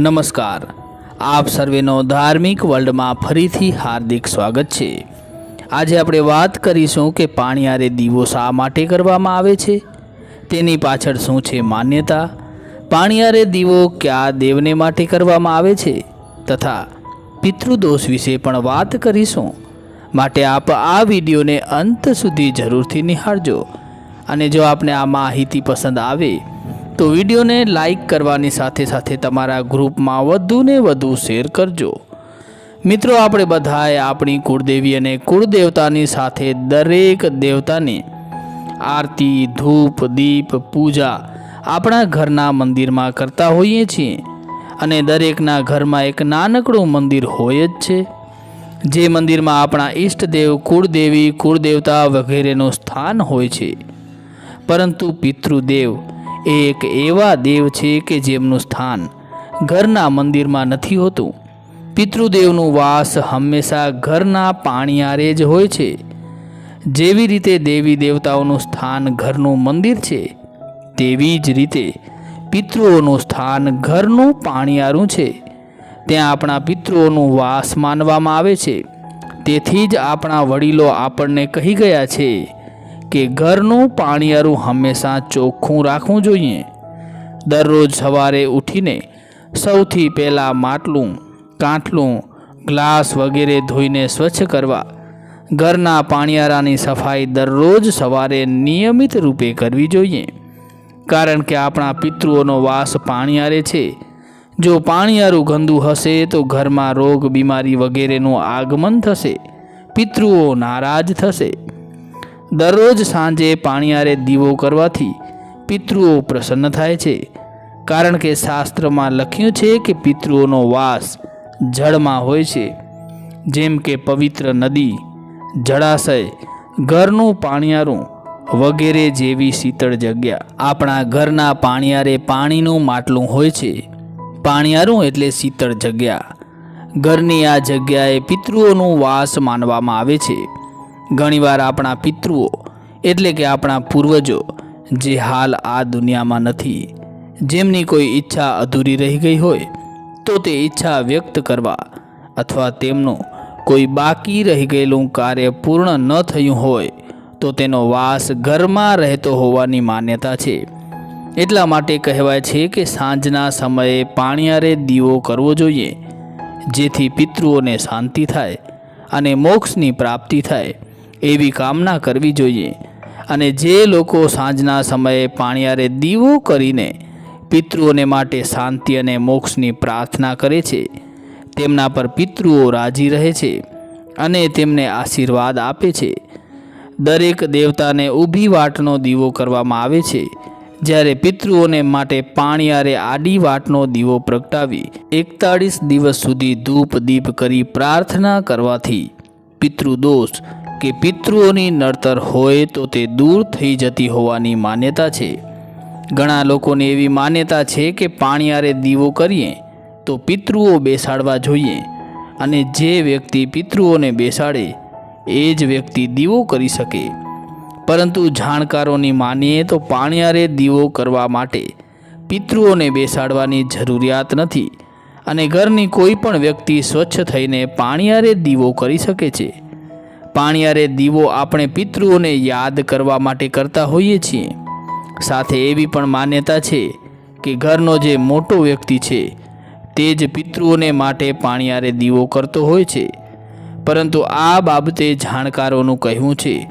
નમસ્કાર. આપ સર્વેનો ધાર્મિક વર્લ્ડમાં ફરીથી હાર્દિક સ્વાગત છે. આજે આપણે વાત કરીશું કે પાણીયારે દીવો શા માટે કરવામાં આવે છે? તેની પાછળ શું છે માન્યતા? પાણીયારે દીવો કયા દેવને માટે કરવામાં આવે છે? તથા પિતૃદોષ વિશે પણ વાત કરીશું. માટે આપ આ વિડીયોને અંત સુધી જરૂરથી નિહાળજો. અને જો આપને આ માહિતી પસંદ આવે તો વિડીયોને લાઈક કરવાની સાથે સાથે તમારા ગ્રુપમાં વધુને વધુ શેર કરજો. મિત્રો, આપણે બધાએ આપણી કુળદેવી અને કુળદેવતાની સાથે દરેક દેવતાની આરતી, ધૂપ, દીપ, પૂજા આપણા ઘરના મંદિરમાં કરતા હોઈએ છીએ અને દરેકના ઘરમાં એક નાનકડું મંદિર હોય જ છે. જે મંદિરમાં આપણા ઈષ્ટદેવ, કુળદેવી, કુળદેવતા વગેરેનું સ્થાન હોય છે. પરંતુ પિતૃદેવ એક એવા દેવ છે કે જેમનું સ્થાન ઘરના મંદિરમાં નથી હોતું. પિતૃદેવનું વાસ હંમેશા ઘરના પાણીયારે જ હોય છે. જેવી રીતે દેવી દેવતાઓનું સ્થાન ઘરનું મંદિર છે, તેવી જ રીતે પિતૃઓનું સ્થાન ઘરનું પાણીયારું છે. ત્યાં આપણા પિતૃઓનું વાસ માનવામાં આવે છે. તેથી જ આપણા વડીલો આપણને કહી ગયા છે કે ઘરનું પાણીયારું હંમેશા ચોખ્ખું રાખવું જોઈએ. દરરોજ સવારે ઉઠીને સૌથી પહેલાં માટલું કાંઠલું ગ્લાસ વગેરે ધોઈને સ્વચ્છ કરવા. ઘરના પાણીયારાની સફાઈ દરરોજ સવારે નિયમિત રૂપે કરવી જોઈએ. કારણ કે આપણા પિતૃઓનો વાસ પાણીયારે છે. જો પાણીયારું ગંદુ હશે તો ઘરમાં રોગ, બીમારી વગેરેનું આગમન થશે. પિતૃઓ નારાજ થશે. દરરોજ સાંજે પાણીયારે દીવો કરવાથી પિતૃઓ પ્રસન્ન થાય છે. કારણ કે શાસ્ત્રમાં લખ્યું છે કે પિતૃઓનો વાસ જળમાં હોય છે. જેમ કે પવિત્ર નદી, જળાશય, ઘરનું પાણીયારું વગેરે જેવી શીતળ જગ્યા આપણા ઘરના પાણીયારે પાણીનું માટલું હોય છે. પાણીયારું એટલે શીતળ જગ્યા. ઘરની આ જગ્યાએ પિતૃઓનું વાસ માનવામાં આવે છે. ઘણીવાર આપણા પિતૃઓ, એટલે કે આપણા પૂર્વજો, જે હાલ આ દુનિયામાં નથી, જેમની કોઈ ઈચ્છા અધૂરી રહી ગઈ હોય, તો તે ઈચ્છા વ્યક્ત કરવા અથવા તેમનું કોઈ બાકી રહી ગયેલું કાર્ય પૂર્ણ ન થયું હોય, તો તેનો વાસ ઘરમાં રહેતો હોવાની માન્યતા છે. એટલા માટે કહેવાય છે કે સાંજના સમયે પાણીયારે દીવો કરવો જોઈએ, જેથી પિતૃઓને શાંતિ થાય અને મોક્ષની પ્રાપ્તિ થાય. એવી કામના કરવી જોઈએ. અને જે લોકો સાંજના સમયે પાણીયારે દીવો કરીને પિતૃઓને માટે શાંતિ અને મોક્ષની પ્રાર્થના કરે છે, તેમના પર પિતૃઓ રાજી રહે છે અને તેમને આશીર્વાદ આપે છે. દરેક દેવતાને ઊભી વાટનો દીવો કરવામાં આવે છે. જ્યારે પિતૃઓને માટે પાણિયારે આડી વાટનો દીવો પ્રગટાવી એકતાળીસ દિવસ સુધી ધૂપ દીપ કરી પ્રાર્થના કરવાથી પિતૃદોષ કે પિતૃઓની નડતર હોય તો તે દૂર થઈ જતી હોવાની માન્યતા છે. ઘણા લોકોની એવી માન્યતા છે કે પાણીયારે દીવો કરીએ તો પિતૃઓ બેસાડવા જોઈએ અને જે વ્યક્તિ પિતૃઓને બેસાડે, એ જ વ્યક્તિ દીવો કરી શકે. પરંતુ જાણકારોની માનીએ તો પાણીયારે દીવો કરવા માટે પિતૃઓને બેસાડવાની જરૂરિયાત નથી અને ઘરની કોઈ પણ વ્યક્તિ સ્વચ્છ થઈને પાણીયારે દીવો કરી શકે છે. પાણીયારે દીવો આપણે પિતૃઓને યાદ કરવા માટે કરતા હોઈએ છીએ. સાથે એવી પણ માન્યતા છે કે ઘરનો જે મોટો વ્યક્તિ છે, તે જ પિતૃઓને માટે પાણીયારે દીવો કરતો હોય છે. પરંતુ આ બાબતે જાણકારોનું કહેવું છે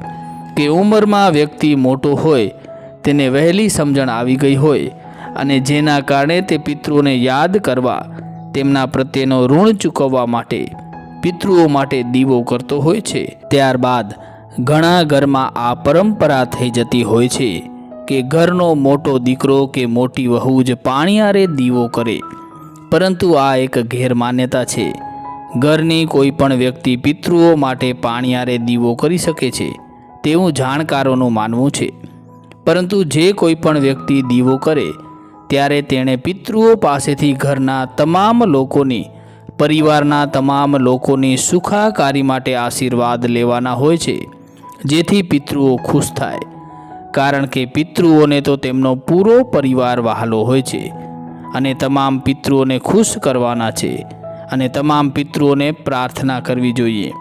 કે ઉંમરમાં વ્યક્તિ મોટો હોય, તેને વહેલી સમજણ આવી ગઈ હોય અને જેના કારણે તે પિતૃઓને યાદ કરવા તેમના પ્રત્યેનો ઋણ ચૂકવવા માટે પિતૃઓ માટે દીવો કરતો હોય છે. ત્યારબાદ ઘણા ઘરમાં આ પરંપરા થઈ જતી હોય છે કે ઘરનો મોટો દીકરો કે મોટી વહુ જ પાણીયારે દીવો કરે. પરંતુ આ એક ગેરમાન્યતા છે. ઘરની કોઈ પણ વ્યક્તિ પિતૃઓ માટે પાણીયારે દીવો કરી શકે છે તેવું જાણકારોનું માનવું છે. પરંતુ જે કોઈ પણ વ્યક્તિ દીવો કરે, ત્યારે તેણે પિતૃઓ પાસેથી ઘરના તમામ લોકોની પરિવારના તમામ લોકોની સુખાકારી માટે આશીર્વાદ લેવાના હોય છે, જેથી પિતૃઓ ખુશ થાય. કારણ કે પિતૃઓને તો તેમનો પૂરો પરિવાર વહાલો હોય છે અને તમામ પિતૃઓને ખુશ કરવાના છે અને તમામ પિતૃઓને પ્રાર્થના કરવી જોઈએ.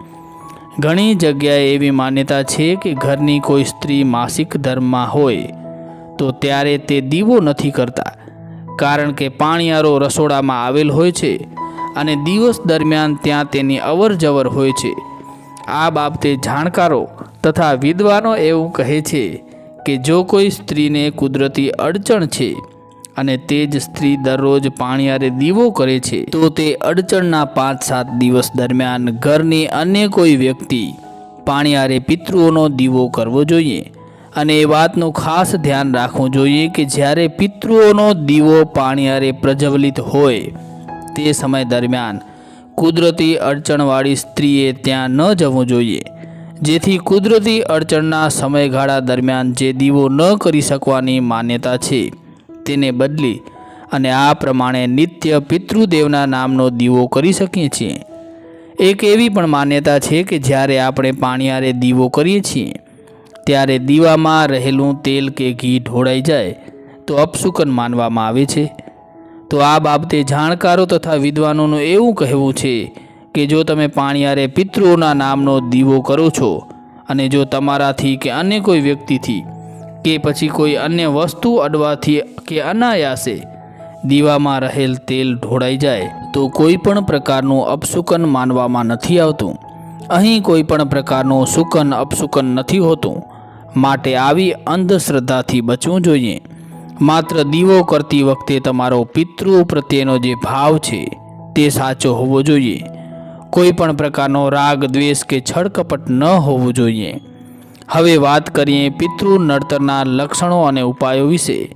ઘણી જગ્યાએ એવી માન્યતા છે કે ઘરની કોઈ સ્ત્રી માસિક ધર્મમાં હોય, તો ત્યારે તે દીવો નથી કરતા. કારણ કે પાણીયારો રસોડામાં આવેલ હોય છે અને દિવસ દરમિયાન ત્યાં તેની અવર જવર હોય છે. આ બાબતે જાણકારો તથા વિદ્વાનો એવું કહે છે કે જો કોઈ સ્ત્રીને કુદરતી અડચણ છે અને તે જ સ્ત્રી દરરોજ પાણીયારે દીવો કરે છે, તો તે અડચણના પાંચ સાત દિવસ દરમિયાન ઘરની અન્ય કોઈ વ્યક્તિ પાણીયારે પિતૃઓનો દીવો કરવો જોઈએ. અને એ વાતનું ખાસ ધ્યાન રાખવું જોઈએ કે જ્યારે પિતૃઓનો દીવો પાણીયારે પ્રજ્વલિત હોય તે સમય દરમિયાન કુદરતી અડચણવાળી સ્ત્રીએ ત્યાં ન જવું જોઈએ. જેથી કુદરતી અડચણના સમયગાળા દરમિયાન જે દીવો ન કરી શકવાની માન્યતા છે, તેને બદલી અને આ પ્રમાણે નિત્ય પિતૃદેવના નામનો દીવો કરી શકીએ છીએ. એક એવી પણ માન્યતા છે કે જ્યારે આપણે પાણીયારે દીવો કરીએ છીએ, ત્યારે દીવામાં રહેલું તેલ કે ઘી ઢોળાઈ જાય, તો અપશુકન માનવામાં આવે છે. તો આ બાબતે જાણકારો તથા વિદ્વાનોનું એવું કહેવું છે કે જો તમે પાણીયારે પિતૃઓના નામનો દીવો કરો છો અને જો તમારાથી કે અન્ય કોઈ વ્યક્તિથી કે પછી કોઈ અન્ય વસ્તુ અડવાથી કે અનાયાસે દીવામાં રહેલ તેલ ઢોળાઈ જાય, તો કોઈ પણ પ્રકારનું અપશુકન માનવામાં નથી આવતું. અહીં કોઈ પણ પ્રકારનું શુકન અપશુકન નથી હોતું. માટે આવી અંધશ્રદ્ધાથી બચવું જોઈએ. માત્ર દીવો કરતી વખતે તમારો પિતૃ પ્રત્યેનો જે ભાવ છે, તે સાચો હોવો જોઈએ. કોઈ પણ પ્રકારનો રાગ, દ્વેષ કે છળકપટ ન હોવું જોઈએ. હવે વાત કરીએ પિતૃ નડતરના લક્ષણો અને ઉપાયો વિશે.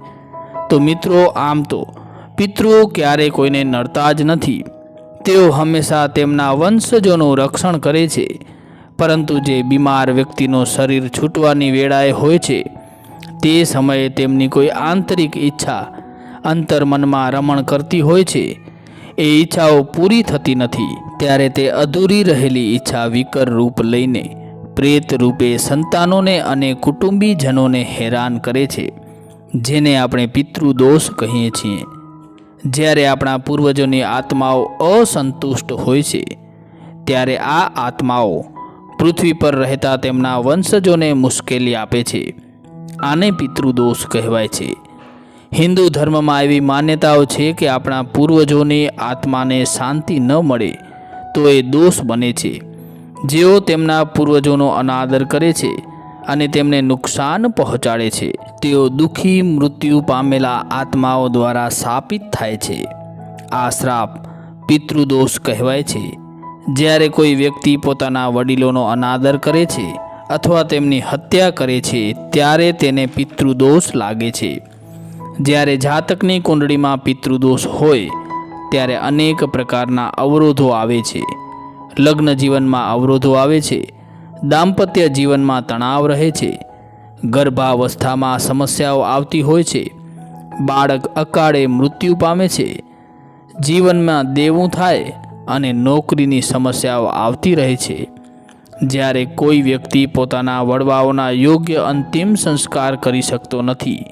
તો મિત્રો, આમ તો પિતૃઓ ક્યારે કોઈને નડતા જ નથી. તેઓ હંમેશા તેમના વંશજોનું રક્ષણ કરે છે. પરંતુ જે બીમાર વ્યક્તિનું શરીર છૂટવાની વેળાએ હોય છે તે સમયે તેમની કોઈ આંતરિક ઈચ્છા અંતર્મનમાં રમણ કરતી હોય છે. એ ઈચ્છાઓ પૂરી થતી નથી, ત્યારે તે અધૂરી રહેલી ઈચ્છા વિકર રૂપ લઈને પ્રેત રૂપે સંતાનોને અને કુટુંબીજનોને હેરાન કરે છે, જેને આપણે પિતૃદોષ કહીએ છીએ. જ્યારે આપણા પૂર્વજોની આત્માઓ અસંતુષ્ટ હોય છે, ત્યારે આ આત્માઓ પૃથ્વી પર રહેતા તેમના વંશજોને મુશ્કેલી આપે છે. આને પિતૃદોષ કહેવાય છે. હિન્દુ ધર્મમાં એવી માન્યતાઓ છે કે આપણા પૂર્વજોની આત્માને શાંતિ ન મળે તો એ દોષ બને છે. જેઓ તેમના પૂર્વજોનો અનાદર કરે છે અને તેમને નુકસાન પહોંચાડે છે, તેઓ દુઃખી મૃત્યુ પામેલા આત્માઓ દ્વારા શાપિત થાય છે. આ શ્રાપ પિતૃદોષ કહેવાય છે. જ્યારે કોઈ વ્યક્તિ પોતાના વડીલોનો અનાદર કરે છે અથવા તેમની હત્યા કરે છે, ત્યારે તેને પિતૃદોષ લાગે છે. જ્યારે જાતકની કુંડળીમાં પિતૃદોષ હોય, ત્યારે અનેક પ્રકારના અવરોધો આવે છે. લગ્ન જીવનમાં અવરોધો આવે છે. દાંપત્ય જીવનમાં તણાવ રહે છે. ગર્ભાવસ્થામાં સમસ્યાઓ આવતી હોય છે. બાળક અકાળે મૃત્યુ પામે છે. જીવનમાં દેવું થાય અને નોકરીની સમસ્યાઓ આવતી રહે છે. જ્યારે કોઈ વ્યક્તિ પોતાના વડવાઓના યોગ્ય અંતિમ સંસ્કાર કરી શકતો નથી,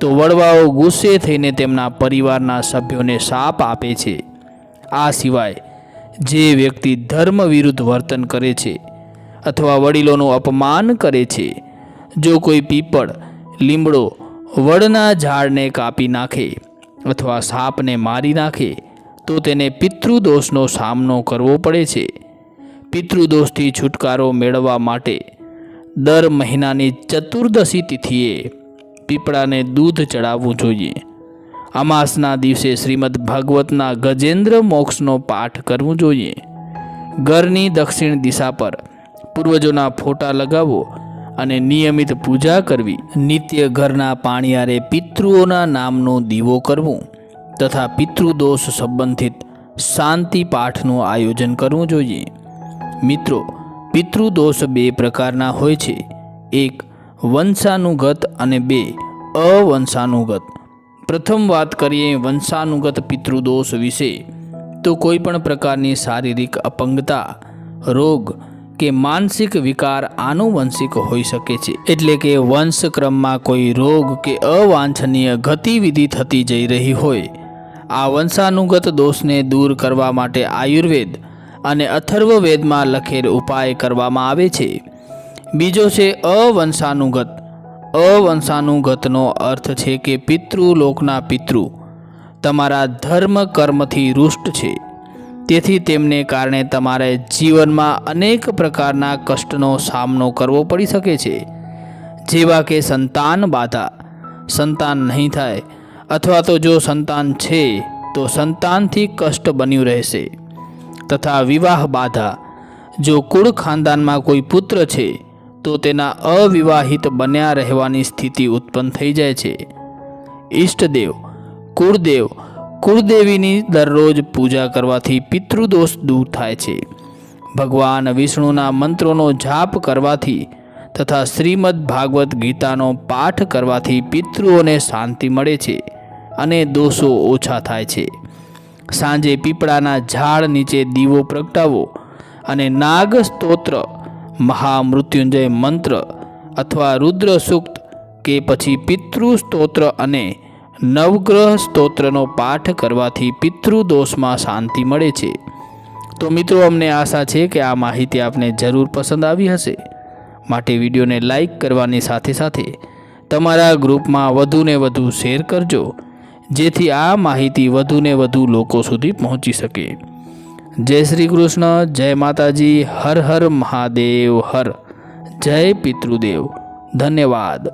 તો વડવાઓ ગુસ્સે થઈને તેમના પરિવારના સભ્યોને શાપ આપે છે. આ સિવાય, જે વ્યક્તિ ધર્મ વિરુદ્ધ વર્તન કરે છે અથવા વડીલોનું અપમાન કરે છે, જો કોઈ પીપળ, લીમડો વડના ઝાડને કાપી નાખે અથવા સાપને મારી નાખે, તો તેને પિતૃદોષનો સામનો કરવો પડે છે. પિતૃદોષથી છુટકારો મેળવવા માટે દર મહિનાની ચતુર્દશી તિથિએ પીપળાને દૂધ ચડાવવું જોઈએ. અમાસના દિવસે શ્રીમદ ભાગવતના ગજેન્દ્ર મોક્ષનો પાઠ કરવું જોઈએ. ઘરની દક્ષિણ દિશા પર પૂર્વજોના ફોટા લગાવો અને નિયમિત પૂજા કરવી. નિત્ય ઘરના પાણીયારે પિતૃઓના નામનો દીવો કરવું તથા પિતૃદોષ સંબંધિત શાંતિ પાઠનું આયોજન કરવું જોઈએ. મિત્રો, પિતૃદોષ બે પ્રકારના હોય છે. એક, વંશાનુગત અને બે, અવંશાનુગત. પ્રથમ વાત કરીએ વંશાનુગત પિતૃદોષ વિશે. તો કોઈ પણ પ્રકારની શારીરિક અપંગતા, રોગ કે માનસિક વિકાર આનુવંશિક હોઈ શકે છે. એટલે કે વંશક્રમમાં કોઈ રોગ કે અવાંછનીય ગતિવિધિ થતી જઈ રહી હોય. આ વંશાનુગત દોષને દૂર કરવા માટે આયુર્વેદ અને અથર્વવેદમાં લખેલ ઉપાય કરવામાં આવે છે. બીજો છે અવંશાનુગત. અવંશાનુગતનો અર્થ છે કે પિતૃલોકના પિતૃ. તમારા ધર્મ કર્મથી રૂષ્ટ છે. તેથી તેમને કારણે તમારે જીવનમાં અનેક પ્રકારના કષ્ટનો સામનો કરવો પડી શકે છે. જેવા કે સંતાન બાધા. સંતાન નહીં થાય. અથવા તો જો સંતાન છે, તો સંતાનથી કષ્ટ બન્યું રહેશે. તથા વિવાહ બાધા. જો કુળ ખાનદાનમાં કોઈ પુત્ર છે, તો તેના અવિવાહિત બન્યા રહેવાની સ્થિતિ ઉત્પન્ન થઈ જાય છે. ઈષ્ટદેવ, કુળદેવ, કુળદેવીની દરરોજ પૂજા કરવાથી પિતૃદોષ દૂર થાય છે. ભગવાન વિષ્ણુના મંત્રોનો જાપ કરવાથી તથા શ્રીમદ ભાગવત ગીતાનો પાઠ કરવાથી પિતૃઓને શાંતિ મળે છે અને દોષો ઓછા થાય છે. સાંજે પીપળાના ઝાડ નીચે દીવો પ્રગટાવો અને નાગ સ્તોત્ર મહામૃત્યુંજય મંત્ર અથવા રુદ્ર સૂક્ત કે પછી પિતૃ સ્તોત્ર અને નવગ્રહ સ્તોત્રનો પાઠ કરવાથી પિતૃદોષમાં શાંતિ મળે છે. તો મિત્રો, અમને આશા છે કે આ માહિતી આપને જરૂર પસંદ આવી હશે. માટે વિડીયોને લાઈક કરવાની સાથે સાથે તમારા ગ્રુપમાં વધુને વધુ શેર કરજો. જેથી આ માહિતી વધુને વધુ લોકો સુધી પહોંચી શકે. જય શ્રી કૃષ્ણ, જય માતાજી, હર હર મહાદેવ, હર. જય પિતૃદેવ. ધન્યવાદ.